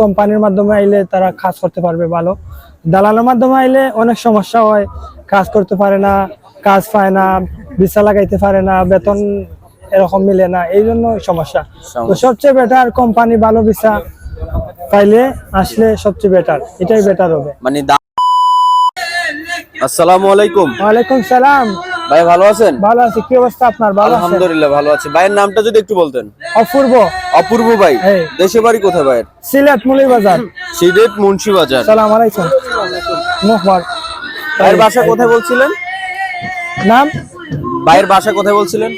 কোম্পানির মাধ্যমে আইলে তারা কাজ করতে পারবে ভালো। দালালের মাধ্যমে আইলে অনেক সমস্যা হয়। কাজ করতে পারে না কাজ পায় না ভিসা লাগাইতে পারে না বেতন এরকম মিলে না এই জন্য সমস্যা। তো সবচেয়ে বেটার কোম্পানি ভালো ভিসা পাইলে আসলে সবচেয়ে বেটার এটাই বেটার হবে। মানে আসসালামু আলাইকুম। ওয়ালাইকুম সালাম। ভাই ভালো আছেন? ভালো আছি। কি অবস্থা আপনার? ভালো আছেন? আলহামদুলিল্লাহ ভালো আছি। ভাইয়ের নামটা যদি একটু বলতেন। অপূর্ব। অপূর্ব ভাই। দেশে বাড়ি কোথায় ভাইয়ের? সিলেট মুলি বাজার সিলেট মুন্সি বাজার সালাম আলাইকুম। মুখবার ভাইয়ের বাসা কোথায় বলছিলেন? নাম? ভাইয়ের বাসা কোথায় বলছিলেন?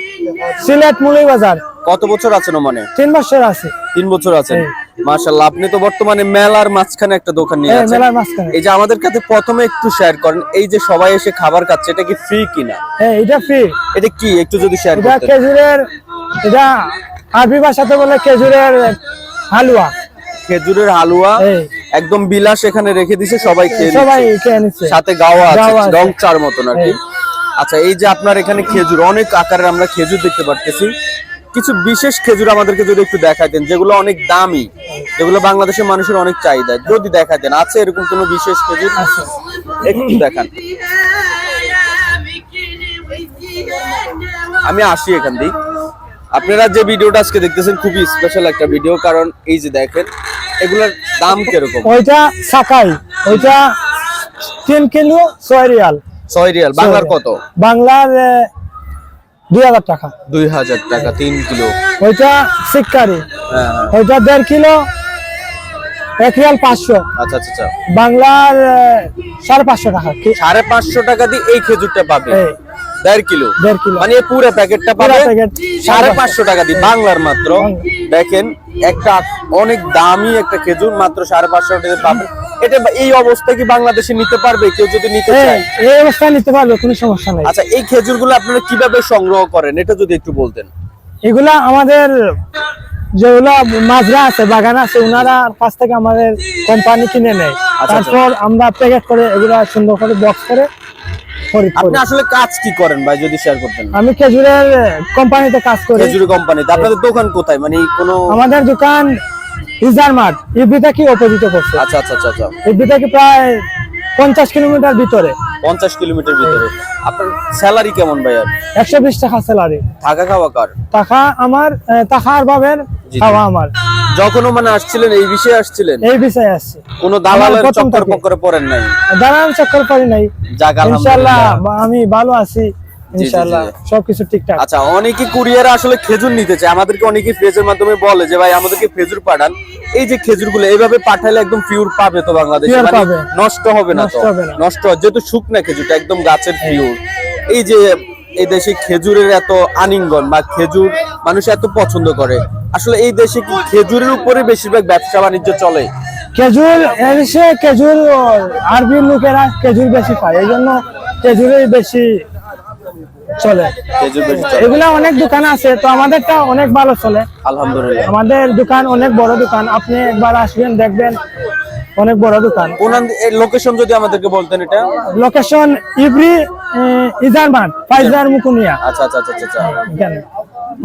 সিলেট মুলি বাজার কত বছর আছেন ওমানে তিন বছর আছে। তিন বছর আছেন এই। মাশাল্লাহ আপনি তো বর্তমানে মেলার মাঝখানে একটা দোকান নিয়ে এই আছেন। মেলার মাঝখানে। এই যে আমাদের কাছে প্রথমে একটু শেয়ার করেন এই যে সবাই এসে খাবার খাচ্ছে এটা কি ফ্রি কিনা? হ্যাঁ এটা ফ্রি এটা কি? একটু যদি শেয়ার এটা খেজুরের এটা আরবি ভাষাতে বলে খেজুরের হালুয়া। খেজুরের হালুয়া একদম বিলাস এখানে রেখে দিছে সবাই খেয়ে সবাই খেয়ে নিচ্ছে। সাথে গাওয়া আছে রং চার মতন আর কি। আচ্ছা এই যে আপনার এখানে খেজুর অনেক আকারের আমরা খেজুর দেখতে পারতেছি। কিছু বিশেষ খেজুর আমাদেরকে যদি একটু দেখাতেন যেগুলো অনেক দামি যেগুলো বাংলাদেশের মানুষের অনেক চাহিদা যদি দেখাতেন আছে এরকম কোনো বিশেষ খেজুর? একটু দেখান। আমি আসি এখান দিয়ে। আপনারা যে ভিডিওটা আজকে দেখতেছেন খুবই স্পেশাল একটা ভিডিও কারণ এই যে দেখেন এগুলোর দাম কীরকম? ওইটা সাকাই ওইটা তিন কিলো ছয় রিয়াল। ছয় রিয়াল বাংলার কত? বাংলার দুই হাজার টাকা। দুই হাজার টাকা তিন কিলো। ওইটা শিক্ষারি। হ্যাঁ হ্যাঁ। ওইটা দেড় কিলো এক রিয়াল পাঁচশো। আচ্ছা আচ্ছা আচ্ছা। বাংলার সাড়ে পাঁচশো টাকা। সাড়ে পাঁচশো টাকা দিয়ে এই খেজুরটা পাবে? দেড় কিলো? দেড় কিলো। মানে পুরো প্যাকেটটা পাবে সাড়ে পাঁচশো টাকা দিয়ে। বাংলার মাত্র। দেখেন একটা অনেক দামি একটা খেজুর মাত্র সাড়ে পাঁচশো টাকা পাবে। এটা এই অবস্থায় কি বাংলাদেশে নিতে পারবে? কেউ যদি নিতে এই, চায়? এই অবস্থায় নিতে পারবে কোনো সমস্যা নেই। আচ্ছা এই খেজুরগুলো আপনারা কীভাবে সংগ্রহ করেন? এটা যদি একটু বলতেন। এগুলা আমাদের যেগুলা মাজরা আছে বাগান আছে ওনারা কাছ থেকে আমাদের কোম্পানি কিনে নেয়। আচ্ছা। তারপর আমরা প্যাকেট করে এগুলা সুন্দর করে বক্স করে করি। আপনি আসলে কাজ কি করেন ভাই যদি শেয়ার করতেন? আমি খেজুরের কোম্পানিতে কাজ করি। খেজুরি কোম্পানিতে আপনাদের দোকান কোথায়? মানে কোনো আমাদের দোকান ইজার মাঠ অপোজিটে করছে? আচ্ছা আচ্ছা আচ্ছা আচ্ছা। থেকে প্রায় পঞ্চাশ কিলোমিটার ভিতরে। পঞ্চাশ কিলোমিটার ভিতরে। আপনার স্যালারি কেমন ভাই আর একশো বিশ টাকা স্যালারি থাকা খাওয়া কার? টাকা আমার টাকা আর ভাবের খাওয়া আমার। যখনও মানে আসছিলেন এই বিষয়ে আসছিলেন? এই বিষয়ে আসছে। কোন দালালের চক্কর পড়েন নাই? দাঁড়ান চক্কর করি নাই। আলহামদুলিল্লাহ। আমি ভালো আছি। সবকিছু ঠিকঠাক। আচ্ছা অনেকে কুরিয়ারে আসলে খেজুর নিতে চায়। আমাদেরকে অনেকে ফেজের মাধ্যমে বলে যে ভাই আমাদেরকে খেজুর পাঠান। এই যে খেজুরগুলো এইভাবে পাঠালে একদম পিওর পাবে তো বাংলাদেশে। মানে নষ্ট হবে না তো। নষ্ট হবে না। নষ্ট হয়। যেহেতু শুকনা খেজুরটা একদম গাছের পিওর এই যে এই দেশে খেজুরের এত আনিঙ্গন বা খেজুর মানুষ এত পছন্দ করে আসলে এই দেশে কি খেজুরের উপরে বেশিরভাগ ব্যবসা বাণিজ্য চলে? খেজুর খেজুর আরবি লোকেরা খেজুর বেশি পায় এই জন্য খেজুরই বেশি চলে। এগুলা অনেক দোকান আছে তো আমাদেরটা অনেক ভালো চলে। আলহামদুলিল্লাহ। আমাদের দোকান অনেক বড় দোকান আপনি একবার আসবেন দেখবেন অনেক বড় দোকান। কোন লোকেশন যদি আমাদেরকে বলতেন এটা? লোকেশন ইবরি ইজার মাঠ ফাইজার মুকুনিয়া আচ্ছা আচ্ছা আচ্ছা আচ্ছা, আচ্ছা।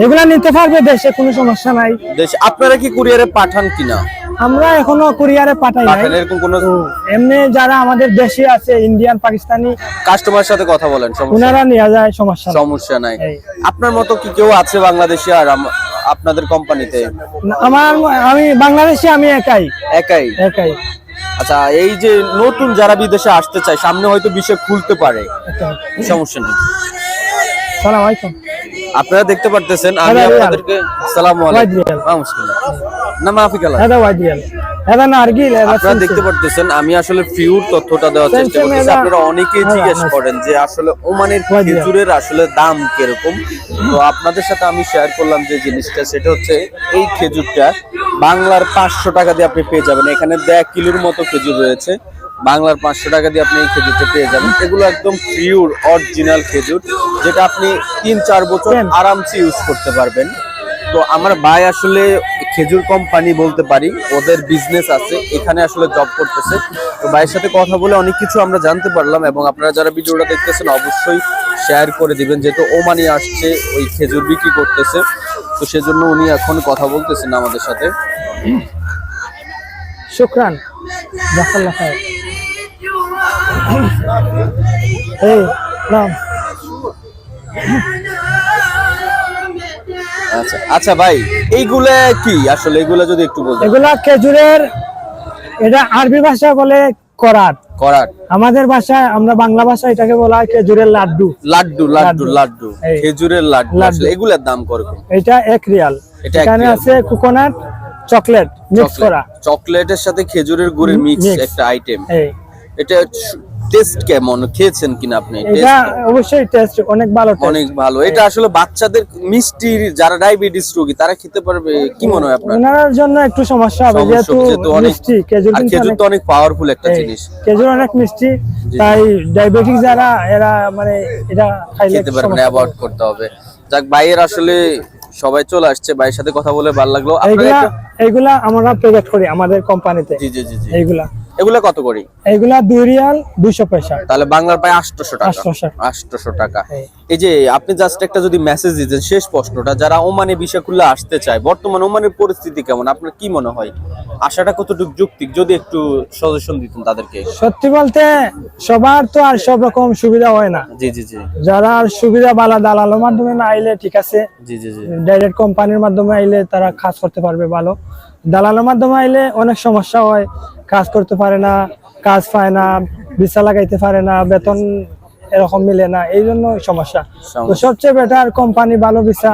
এগুলা নিতে পারবে দেশে কোনো সমস্যা নাই। দেশে আপনারা কি কুরিয়ারে পাঠান কিনা? আমরা এখনও কুরিয়ারে পাঠাই পাঠান এরকম কোনো এমনি যারা আমাদের দেশে আছে ইন্ডিয়ান পাকিস্তানি কাস্টমার সাথে কথা বলেন ওনারা নিয়ে যায় সমস্যা নাই। সমস্যা নাই। আপনার মতো কি কেউ আছে বাংলাদেশে আর আপনাদের কোম্পানিতে? আমার আমি বাংলাদেশে আমি একাই। একাই? একাই। আচ্ছা এই যে নতুন যারা বিদেশে আসতে চায় সামনে হয়তো বিষয় খুলতে পারে। সমস্যা নেই। সালাম আলাইকুম। আপনারা দেখতে পারতেছেন আমি আপনাদেরকে সালামু আলাইকুম। মা মুশকিল না মাফি কালা হ্যাঁ ওয়াইডিয়াল আপনারা দেখতে পারতেছেন আমি আসলে পিওর তথ্যটা দেওয়ার চেষ্টা করতেছি। আপনারা অনেকেই জিজ্ঞেস করেন যে আসলে ওমানের খেজুরের আসলে দাম কীরকম? তো আপনাদের সাথে আমি শেয়ার করলাম যে জিনিসটা সেটা হচ্ছে এই খেজুরটা বাংলার পাঁচশো টাকা দিয়ে আপনি পেয়ে যাবেন। এখানে দেড় কিলোর মতো খেজুর রয়েছে। বাংলার পাঁচশো টাকা দিয়ে আপনি এই খেজুরটা পেয়ে যাবেন। এগুলো একদম পিওর অরিজিনাল খেজুর যেটা আপনি তিন চার বছর? আরামসে ইউজ করতে পারবেন। তো আমার ভাই আসলে খেজুর কোম্পানি বলতে পারি ওদের বিজনেস আছে এখানে আসলে জব করতেছে। তো ভাইয়ের সাথে কথা বলে অনেক কিছু আমরা জানতে পারলাম এবং আপনারা যারা ভিডিওটা দেখতেছেন অবশ্যই শেয়ার করে দিবেন যেহেতু ওমানি আসছে ওই খেজুর বিক্রি করতেছে। তো সেজন্য উনি এখন কথা বলতেছেন আমাদের সাথে। শুক্রান খায় এই আচ্ছা আচ্ছা ভাই এইগুলা কি? আসলে এগুলা যদি একটু বলতেন। এগুলা খেজুরের এটা আরবি ভাষা বলে করাত করাট। আমাদের ভাষায় আমরা বাংলা ভাষায় এটাকে বলা হয় খেজুরের লাড্ডু। লাড্ডু লাড্ডু লাড্ডু। খেজুরের লাড্ডু। এগুলার দাম করবে এটা এক রিয়াল। এটা এখানে আছে কোকোনাট চকলেট মিক্স করা। চকলেটের সাথে খেজুরের গুড়ের মিক্স একটা আইটেম এটা টেস্ট কেমন? খেয়েছেন কিনা আপনি এটা অবশ্যই টেস্ট অনেক ভালো অনেক ভালো। এটা আসলে বাচ্চাদের মিষ্টি যারা ডায়াবেটিস রোগী তারা খেতে পারবে কি মনে হয় আপনার? ওনার জন্য একটু সমস্যা হবে যেহেতু মিষ্টি খেজুর খেজুর তো অনেক পাওয়ারফুল একটা জিনিস। খেজুর অনেক মিষ্টি তাই ডায়াবেটিক যারা এরা মানে এটা খাইলে খেতে পারবে না অ্যাভয়েড করতে হবে। যাক ভাইয়ের আসলে সবাই চলে আসছে ভাইয়ের সাথে কথা বলে ভালো লাগল। আপনারা এইগুলা আমরা প্যাকেট করি আমাদের কোম্পানিতে জি জি জি জি। এইগুলা। এগুলা কত করি? এইগুলা দুই রিয়াল দুইশো পয়সা। তাহলে বাংলার প্রায় আটশোশো টাকা। 800 আটশোশো টাকা। এই। এই যে আপনি জাস্ট একটা যদি মেসেজ দিতেন শেষ প্রশ্নটা যারা ওমানে বিষয় খুলে আসতে চায় বর্তমান ওমানের পরিস্থিতি কেমন? আপনার কি মনে হয়? আশাটা কতটুকু যৌক্তিক? যদি একটু সাজেশন দিতেন তাদেরকে। সত্যি বলতে সবার তো আর সব রকম সুবিধা হয় না। জি জি জি। যারা আর সুবিধা বালা দালালের মাধ্যমে না আইলে ঠিক আছে। জি জি জি। ডাইরেক্ট কোম্পানির মাধ্যমে আইলে তারা কাজ করতে পারবে ভালো। দালালের মাধ্যমে আইলে অনেক সমস্যা হয়। কাজ করতে পারে না কাজ পায় না ভিসা লাগাইতে পারে না বেতন এরকম মিলে না এই জন্য সমস্যা। তো সবচেয়ে বেটার কোম্পানি ভালো ভিসা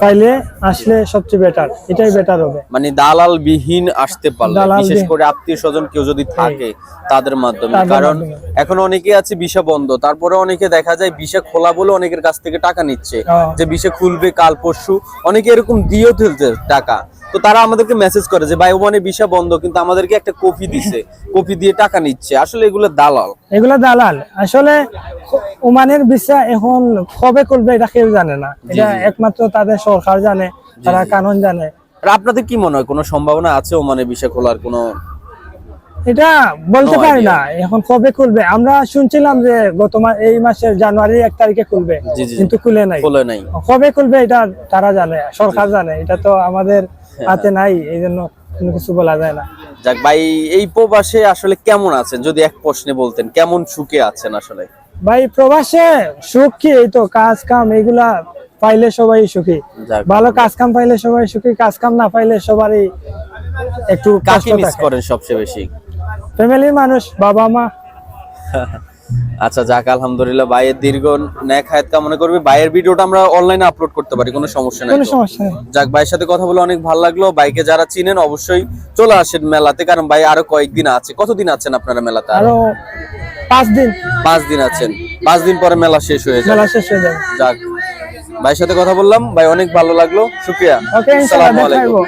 পাইলে আসলে সবচেয়ে বেটার এটাই বেটার হবে। মানে দালাল বিহীন আসতে পারলে বিশেষ করে আত্মীয় স্বজন কেউ যদি থাকে তাদের মাধ্যমে। কারণ এখন অনেকে আছে ভিসা বন্ধ তারপরে অনেকে দেখা যায় ভিসা খোলা বলে অনেকের কাছ থেকে টাকা নিচ্ছে। যে ভিসা খুলবে কাল পরশু অনেকে এরকম দিয়েও তুলছে টাকা। তো তারা আমাদেরকে মেসেজ করে যে ভাই ওমানে ভিসা বন্ধ কিন্তু আমাদেরকে একটা কপি দিছে। কপি দিয়ে টাকা নিচ্ছে। আসলে এগুলো দালাল। এগুলো দালাল। আসলে ওমানের ভিসা এখন কবে করবে এটা কেউ জানে না। এটা একমাত্র তাদের সরকার জানে তারা কানুন জানে। আর আপনাদের কি মনে হয় কোনো সম্ভাবনা আছে ওমানে ভিসা খোলার কোনো এটা বলতে পারি না। এখন কবে খুলবে? আমরা শুনছিলাম যে গত এই মাসের জানুয়ারি এক তারিখে খুলবে। কিন্তু খুলে নাই। খোলে নাই। কবে খুলবে এটা তারা জানে সরকার জানে। এটা তো আমাদের হাতে নাই এই জন্য কোনো কিছু বলা যায় না। যাক ভাই এই প্রবাসে আসলে কেমন আছেন? যদি এক প্রশ্নে বলতেন কেমন সুখে আছেন আসলে? ভাই প্রবাসে সুখ কি এই তো কাজ কাম এগুলা পাইলে সবাই সুখী। ভালো কাজ কাম পাইলে সবাই সুখী কাজ কাম না পাইলে সবারই একটু মিস করেন সবচেয়ে বেশি? ফ্যামিলির মানুষ বাবা মা আচ্ছা যাক আলহামদুলিল্লাহ ভাইয়ের দীর্ঘ ন্যাক হায়াত কামনা করবে। ভাইয়ের ভিডিওটা আমরা অনলাইনে আপলোড করতে পারি কোনো সমস্যা নাই কোনো সমস্যা নেই। যাক ভাইয়ের সাথে কথা বলে অনেক ভালো লাগল। বাইকে যারা চিনেন অবশ্যই চলে আসেন মেলাতে কারণ ভাই আরও কয়েকদিন আছে। কতদিন আছেন আপনারা মেলাতে? আরও পাঁচ দিন। পাঁচ দিন আছেন। পাঁচ দিন পরে মেলা শেষ হয়ে যাবে। মেলা শেষ হয়ে যাবে। যাক ভাইয়ের সাথে কথা বললাম। ভাই অনেক ভালো লাগল। শুক্রিয়া। আসসালামু আলাইকুম।